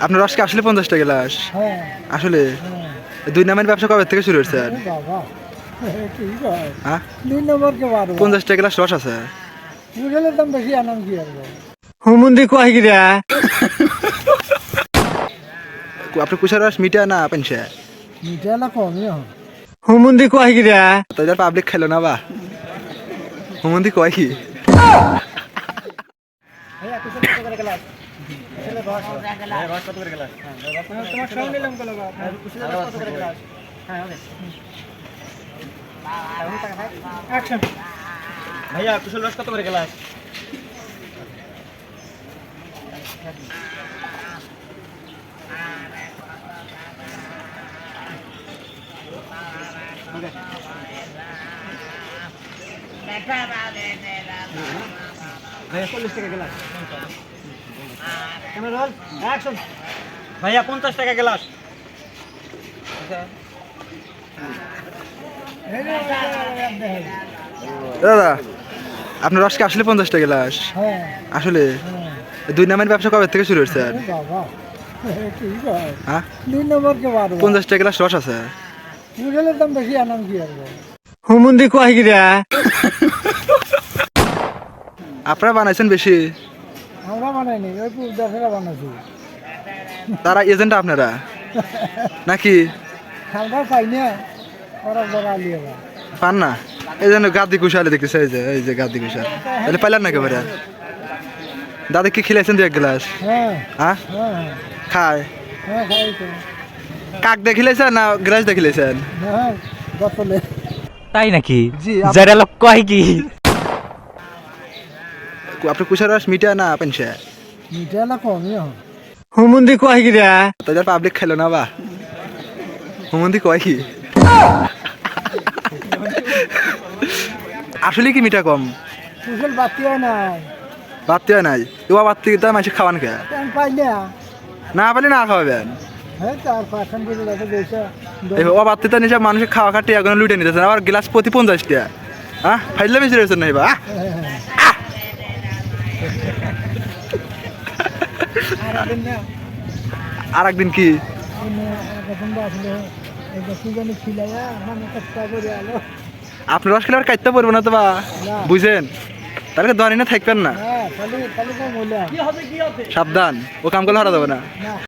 আপনার রস কি আসলে পঞ্চাশ টাকা গ্লাস? হ্যাঁ। আসলে? হ্যাঁ। দুই নামের ব্যবসা কবে থেকে শুরু ঠিক হয়? দুই নম্বরকে বারো। পঞ্চাশ টাকা গ্লাস রস আছে? মুঠেলের দাম বেশি আনাম কি আর হুমুন্দি কয় গিরা আপনার কুশার রস মিটা না পেনশে মিঠা না কমই হুমুন্দি কয় গিরা তো পাবলিক খেলো না বা? হুমন্দি কয় কি? তোমার সব নিলাম কত করে গ্লাস অ্যাকশন ভাইয়া কুশল রস কত করে গেলাস ভাইয়া চল্লিশ টাকা গেলাস ক্যামেরা রোল অ্যাকশন ভাইয়া পঞ্চাশ টাকা গেলাস দাদা আপনার রসকে আসলে পঞ্চাশ টাকা গ্লাস হ্যাঁ আসলে? দুই নামের ব্যবসা কবে থেকে শুরু হয়েছে ঠিক হয়? দুই নম্বরকে পঞ্চাশ টাকা গ্লাস রস আছে। মুঠেলের দাম বেশি আনাম কি আর হুমুন্দি কয় গিরা আপনারা বানাইছেন বেশি? আমরা বানাইনি ওই দেশেরা বানাইছি। তারা এজেন্ট আপনারা? নাকি? আমরা পাই না ওরা বড় আলিয়ে পান না? এই জন্য গাদি কুশালে দেখতেছে এই যে এই যে গাদি কুশাল। তাহলে পাইলেন না একেবারে দাদা কি খেলেছেন দু এক গ্লাস? হ্যাঁ। হ্যাঁ? হ্যাঁ। হ্যাঁ খায় হ্যাঁ তো। কাক দেখিলেছেন না গ্লাস দেখিলেছেন হ্যাঁ তাই নাকি? জি, যারা লোক কয় কি? আপনার কুশার রস মিটা না পেনশে মিঠা না কমই হয় হুমুন্দি কয় গিরা তো এদের পাবলিক খেলো না বা? হুমন্দি কয় কি? আসলে কি মিঠা কম? কুশল বাতি হয় নাই বাড়তি হয় নাই? ও বাড়তি তো মানুষ খাওয়ান কে? না? না পারলে না খাওয়াবেন? হ্যাঁ ও তো নিজে মানুষের খাওয়া খাটি এখন লুটে নিতেছেন আবার গ্লাস প্রতি পঞ্চাশ টাকা হ্যাঁ ফাইলে বেশি রয়েছেন না বা আর একদিন কি? আপনি রস খেলে আর কাটতে পারব না। তো বা বুঝেন। তাহলে ধরে না থাকবেন না। হ্যাঁ সাবধান। ও কাম করলে হারা যাবে না। না।